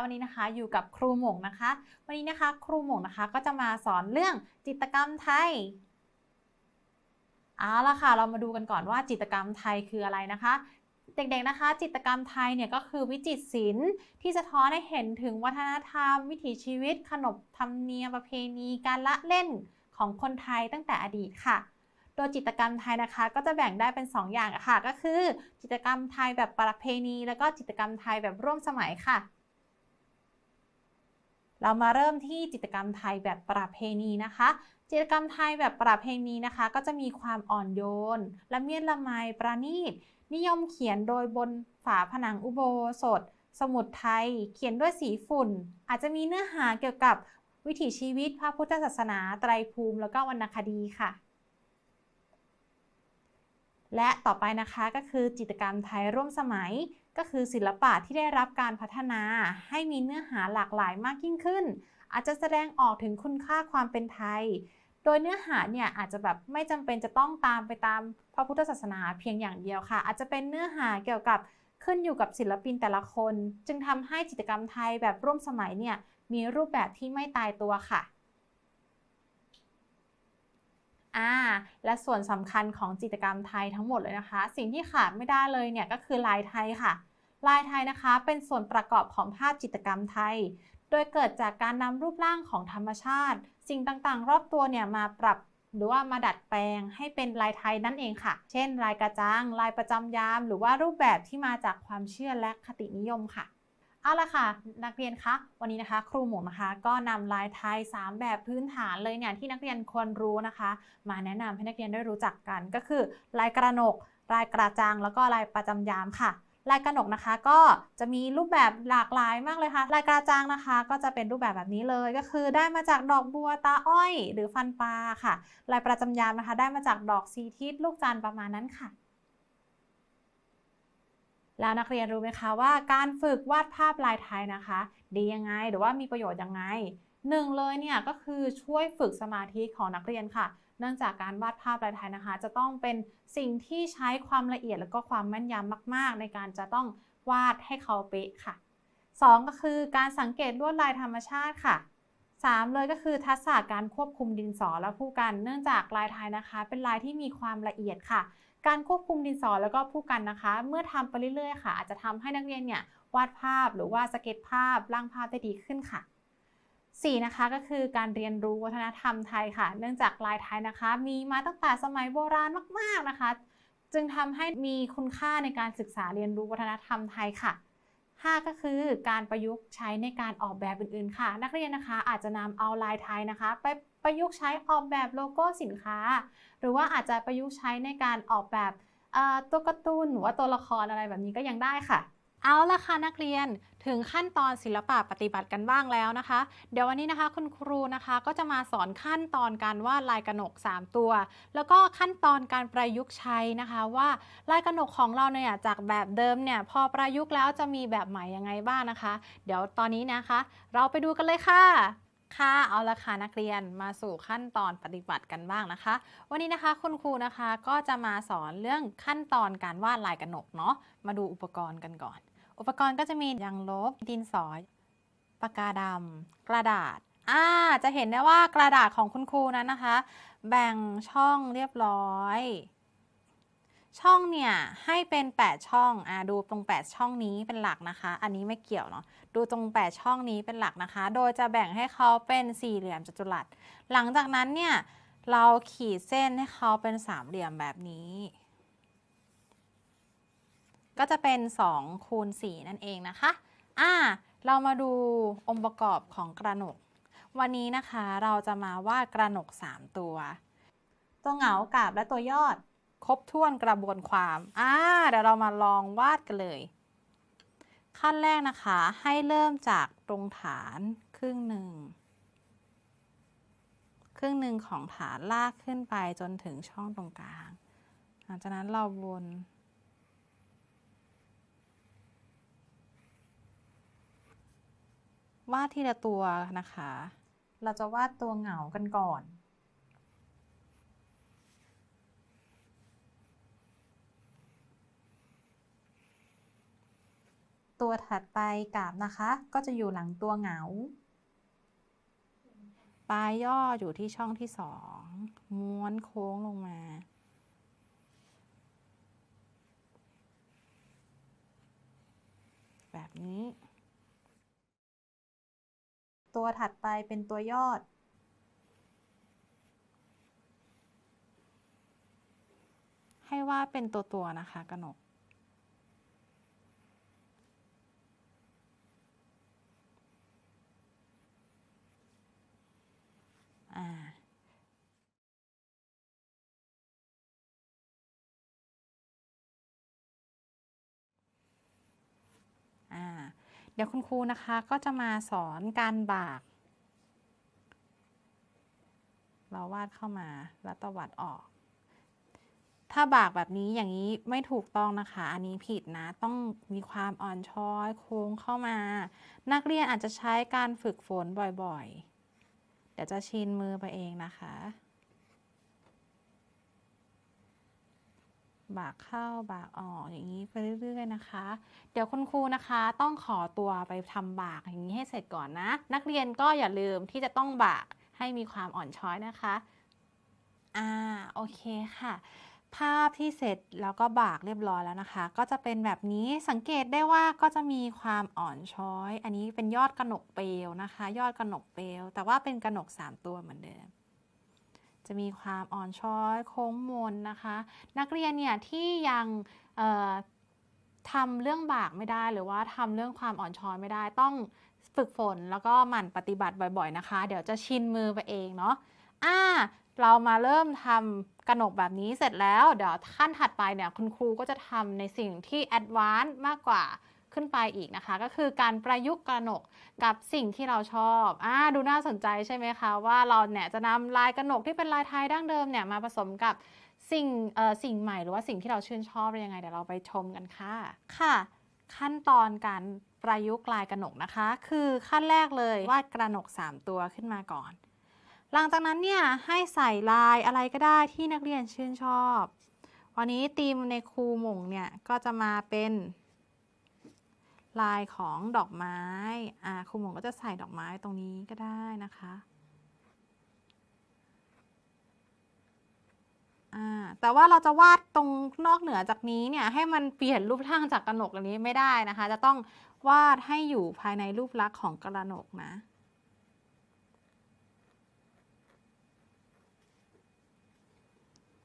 แล้ววันนี้นะคะอยู่กับครูหมงนะคะ วันนี้นะคะครูหมงนะคะก็จะมาสอนเรื่องจิตกรรมไทยเอาละค่ะ เรามาดูกันก่อนว่าจิตกรรมไทยคืออะไรนะคะ เด็กๆนะคะ จิตกรรมไทยเนี่ยก็คือวิจิตรศิลป์ที่สะท้อนให้เห็นถึงวัฒนธรรม วิถีชีวิต ขนบธรรมเนียมประเพณีการละเล่นของคนไทยตั้งแต่อดีตค่ะโดยจิตกรรมไทยนะคะก็จะแบ่งได้เป็น 2 อย่างค่ะ ก็คือ จิตกรรมไทยแบบประเพณี แล้วก็จิตกรรมไทยแบบร่วมสมัยค่ะ เรามาเริ่มที่จิตรกรรมไทยแบบประเพณีนะคะ จิตรกรรมไทยแบบประเพณีนะคะ ก็จะมีความอ่อนโยนละเมียดละไมประณีต นิยมเขียนโดยบนฝาผนังอุโบสถ สมุดไทย เขียนด้วยสีฝุ่น อาจจะมีเนื้อหาเกี่ยวกับวิถีชีวิตพระพุทธศาสนาไตรภูมิ แล้วก็วรรณคดีค่ะ และต่อไปนะคะก็คือจิตรกรรมไทยร่วมสมัย ก็คือศิลปะที่ได้รับการพัฒนาให้มีเนื้อหาหลากหลายมากยิ่งขึ้น อาจจะแสดงออกถึงคุณค่าความเป็นไทย โดยเนื้อหาเนี่ยอาจจะแบบไม่จำเป็นจะต้องตามไปตามพระพุทธศาสนาเพียงอย่างเดียวค่ะ อาจจะเป็นเนื้อหาเกี่ยวกับขึ้นอยู่กับศิลปินแต่ละคน จึงทำให้จิตรกรรมไทยแบบร่วมสมัยเนี่ยมีรูปแบบที่ไม่ตายตัวค่ะ อ่าและส่วนสำคัญของจิตรกรรมไทยทั้งหมดเลยนะคะ สิ่งที่ขาดไม่ได้เลยเนี่ยก็คือลายไทยค่ะ ลายไทยนะคะเป็นส่วนประกอบของภาพจิตรกรรมไทย โดยเกิดจากการนำรูปร่างของธรรมชาติ สิ่งต่างๆ รอบตัวเนี่ยมาปรับหรือว่ามาดัดแปลงให้เป็นลายไทยนั่นเองค่ะ เช่น ลายกระจัง ลายประจำยาม หรือว่ารูปแบบที่มาจากความเชื่อและคตินิยมค่ะ เอาละค่ะ นักเรียนคะวันนี้นะคะ ครูหมูนะคะก็นำลายไทย 3 แบบพื้นฐานเลยเนี่ยที่นักเรียนควรรู้นะคะ มาแนะนำให้นักเรียนได้รู้จักกันก็คือ ลายกระหนก ลายกระจัง แล้วก็ลายประจำยามค่ะลายกระหนกนะคะก็จะมีรูปแบบหลากหลายมากเลยค่ะลายกระจังนะคะ ก็จะเป็นรูปแบบแบบนี้เลยก็คือได้มาจากดอกบัวตาอ้อย หรือฟันปลาค่ะลายประจำยามนะคะ ได้มาจากดอกซีทิศลูกจันทร์ประมาณนั้นค่ะ แล้วนักเรียนรู้ไหมคะว่าการฝึกวาดภาพลายไทยนะคะ ดียังไงหรือว่ามีประโยชน์ยังไงหนึ่งเลยเนี่ยก็คือช่วยฝึกสมาธิของนักเรียนค่ะ เนื่องจากการวาดภาพลายไทยนะคะ จะต้องเป็นสิ่งที่ใช้ความละเอียดแล้วก็ความแม่นยำมาก ๆ ในการจะต้องวาดให้เขาเป๊ะค่ะ 2 ก็คือการสังเกตลวดลายธรรมชาติค่ะ 3 เลยก็คือทักษะการควบคุมดินสอและผู้กัน เนื่องจากลายไทยนะคะ เป็นลายที่มีความละเอียดค่ะ การควบคุมดินสอแล้วก็ผู้กันนะคะ เมื่อทำไปเรื่อยๆค่ะ อาจจะทำให้นักเรียนเนี่ยวาดภาพหรือว่าสเก็ตภาพร่างภาพได้ดีขึ้นค่ะ4นะคะก็คือการเรียนรู้วัฒนธรรมไทยค่ะ เนื่องจากลายไทยนะคะ มีมาตั้งแต่สมัยโบราณมาก ๆนะคะ จึงทำให้มีคุณค่าในการศึกษาเรียนรู้วัฒนธรรมไทยค่ะ 5 ก็คือการประยุกต์ใช้ในการออกแบบอื่นๆค่ะ นักเรียนนะคะอาจจะนำเอาลายไทยนะคะ ไปประยุกต์ใช้ออกแบบโลโก้สินค้า หรือว่าอาจจะประยุกต์ใช้ในการออกแบบตัวการ์ตูนหรือว่าตัวละครอะไรแบบนี้ก็ยังได้ค่ะ เอาละค่ะนักเรียนถึงขั้นตอนศิลปะปฏิบัติกันบ้างแล้วนะคะ เดี๋ยววันนี้นะคะคุณครูนะคะก็จะมาสอนขั้นตอนการวาดลายกระหนก 3 ตัว แล้วก็ขั้นตอนการประยุกต์ใช้นะคะว่าลายกระหนกของเราเนี่ยจากแบบเดิมเนี่ยพอประยุกต์แล้วจะมีแบบใหม่ยังไงบ้างนะคะ เดี๋ยวตอนนี้นะคะ เราไปดูกันเลยค่ะค่ะเอาละค่ะนักเรียนมาสู่ขั้นตอนปฏิบัติกันบ้างนะคะ วันนี้นะคะคุณครูนะคะก็จะมาสอนเรื่องขั้นตอนการวาดลายกระหนกเนาะมาดูอุปกรณ์กันก่อน อุปกรณ์ก็จะมียางลบ ดินสอปากกาดำกระดาษอ่าจะเห็นได้ว่ากระดาษของคุณครูนั้นนะคะ แบ่งช่องเรียบร้อย ช่องเนี่ยให้เป็น 8 ช่องอ่าดูตรง 8 ช่องนี้เป็นหลักนะคะ อันนี้ไม่เกี่ยวเนาะดูตรง 8 ช่องนี้เป็นหลักนะคะ โดยจะแบ่งให้เขาเป็นสี่เหลี่ยมจัตุรัส หลังจากนั้นเนี่ยเราขีดเส้นให้เขาเป็นสามเหลี่ยมแบบนี้ ก็จะเป็น2คูณ4นั่นเองนะคะอ่าเรามาดูองค์ประกอบของกระหนก วันนี้นะคะเราจะมาวาดกระหนก 3 ตัว ตัวเหงากาบและตัวยอด ครบถ้วนกระบวนความอ่าเดี๋ยวเรามาลองวาดกันเลย ขั้นแรกนะคะให้เริ่มจากตรงฐานครึ่งหนึ่งครึ่งหนึ่งของฐานลากขึ้นไปจนถึงช่องตรงกลาง หลังจากนั้นเราวน วาดทีละตัวนะคะ เราจะวาดตัวเหงากันก่อน ตัวถัดไปกาบนะคะ ก็จะอยู่หลังตัวเหงา ปลายย่ออยู่ที่ช่องที่สองม้วนโค้งลงมาแบบนี้ ตัวถัดไปเป็นตัวยอด ให้ว่าเป็นตัวตัวนะคะกนก อ่า อ่า เดี๋ยวคุณครูนะคะก็จะมาสอนการบาก เราวาดเข้ามาแล้วตวัดออก ถ้าบากแบบนี้อย่างนี้ไม่ถูกต้องนะคะ อันนี้ผิดนะ ต้องมีความอ่อนช้อยโค้งเข้ามา นักเรียนอาจจะใช้การฝึกฝนบ่อยๆ เดี๋ยวจะชินมือไปเองนะคะ บากเข้าบากออกอย่างนี้ไปเรื่อยๆนะคะ เดี๋ยวคุณครูนะคะต้องขอตัวไปทำบากอย่างนี้ให้เสร็จก่อนนะ นักเรียนก็อย่าลืมที่จะต้องบากให้มีความอ่อนช้อยนะคะอ่าโอเคค่ะ ภาพที่เสร็จแล้วก็บากเรียบร้อยแล้วนะคะ ก็จะเป็นแบบนี้สังเกตได้ว่าก็จะมีความอ่อนช้อย อันนี้เป็นยอดกระหนกเปลวนะคะ ยอดกระหนกเปลวแต่ว่าเป็นกระหนก 3 ตัวเหมือนเดิม จะมีความอ่อนช้อยโค้งมนนะคะ นักเรียนเนี่ยที่ยังทำเรื่องบากไม่ได้ หรือว่าทำเรื่องความอ่อนช้อยไม่ได้ ต้องฝึกฝนแล้วก็หมั่นปฏิบัติบ่อยๆนะคะ เดี๋ยวจะชินมือไปเองเนาะอ่าเรามาเริ่มทำกระหนกแบบนี้เสร็จแล้ว เดี๋ยวขั้นถัดไปเนี่ยคุณครูก็จะทำในสิ่งที่แอดวานซ์มากกว่า ขึ้นไปอีกนะคะ ก็คือการประยุกต์กระหนกกับสิ่งที่เราชอบอ่าดูน่าสนใจใช่ไหมคะว่าเราเนี่ยจะนำลายกระหนกที่เป็นลายไทยดั้งเดิมเนี่ยมาผสมกับสิ่งเอ่อสิ่งใหม่หรือว่าสิ่งที่เราชื่นชอบเป็นยังไงเดี๋ยวเราไปชมกันค่ะค่ะ ขั้นตอนการประยุกต์ลายกระหนกนะคะ คือขั้นแรกเลยวาดกระหนก 3 ตัวขึ้นมาก่อน หลังจากนั้นเนี่ยให้ใส่ลายอะไรก็ได้ที่นักเรียนชื่นชอบ วันนี้ธีมในครูหม่งเนี่ยก็จะมาเป็น ลายของดอกไม้ อ่าครูหมงก็จะใส่ดอกไม้ตรงนี้ก็ได้นะคะ อ่า แต่ว่าเราจะวาดตรงนอกเหนือจากนี้เนี่ย ให้มันเปลี่ยนรูปร่างจากกระหนกอันนี้ไม่ได้นะคะ จะต้องวาดให้อยู่ภายในรูปลักษณ์ของกระหนกนะ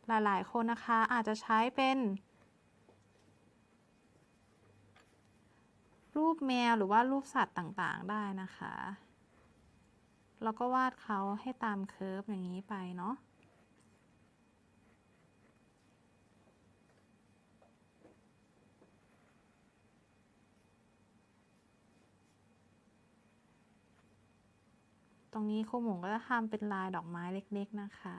หลาย ๆ คนนะคะอาจจะใช้เป็น รูปแมวหรือว่ารูปสัตว์ต่างๆได้นะคะ แล้วก็วาดเขาให้ตามเคิร์ฟอย่างนี้ไปเนาะตรงนี้ครูหมงก็จะทำเป็นลายดอกไม้เล็กๆนะคะ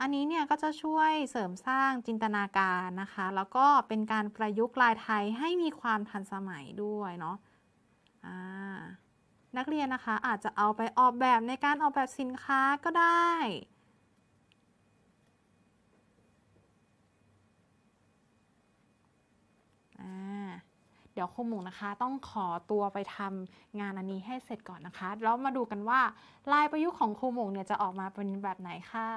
อันนี้เนี่ยก็จะช่วยเสริมสร้างจินตนาการนะคะ แล้วก็เป็นการประยุกต์ลายไทยให้มีความทันสมัยด้วยเนาะนักเรียนนะคะอาจจะเอาไปออกแบบในการออกแบบสินค้าก็ได้ เดี๋ยวครูหมูนะคะ ต้องขอตัวไปทำงานอันนี้ให้เสร็จก่อนนะคะ แล้วมาดูกันว่าลายประยุกต์ของครูหมูเนี่ยจะออกมาเป็นแบบไหนค่ะ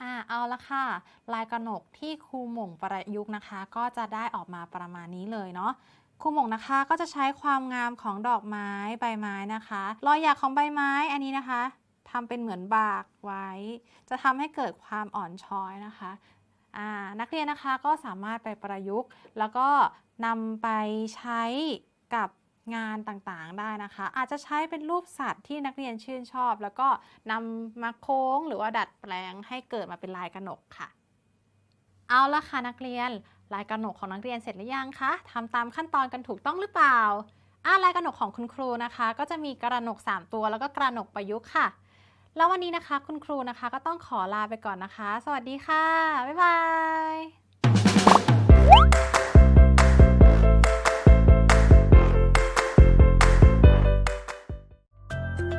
อ่าเอาละค่ะ ลายกระหนกที่ครูหม่งประยุกต์นะคะ ก็จะได้ออกมาประมาณนี้เลยเนาะครูหม่งนะคะก็จะใช้ความงามของดอกไม้ใบไม้นะคะ รอยหยักของใบไม้อันนี้นะคะทำเป็นเหมือนบากไว้ จะทำให้เกิดความอ่อนช้อยนะคะอ่านักเรียนนะคะก็สามารถไปประยุกต์ แล้วก็นำไปใช้กับ งานต่างๆได้นะคะ อาจจะใช้เป็นรูปสัตว์ที่นักเรียนชื่นชอบ แล้วก็นำมาโค้งหรือว่าดัดแปลงให้เกิดมาเป็นลายกระหนกค่ะ เอาละค่ะนักเรียน ลายกระหนกของนักเรียนเสร็จหรือยังคะทำตามขั้นตอนกันถูกต้องหรือเปล่าอาลายกระหนกของคุณครูนะคะ ก็จะมีกระหนก 3 ตัวแล้วก็กระหนกประยุกต์ค่ะ แล้ววันนี้นะคะคุณครูนะคะก็ต้องขอลาไปก่อนนะคะ สวัสดีค่ะ บ๊ายบาย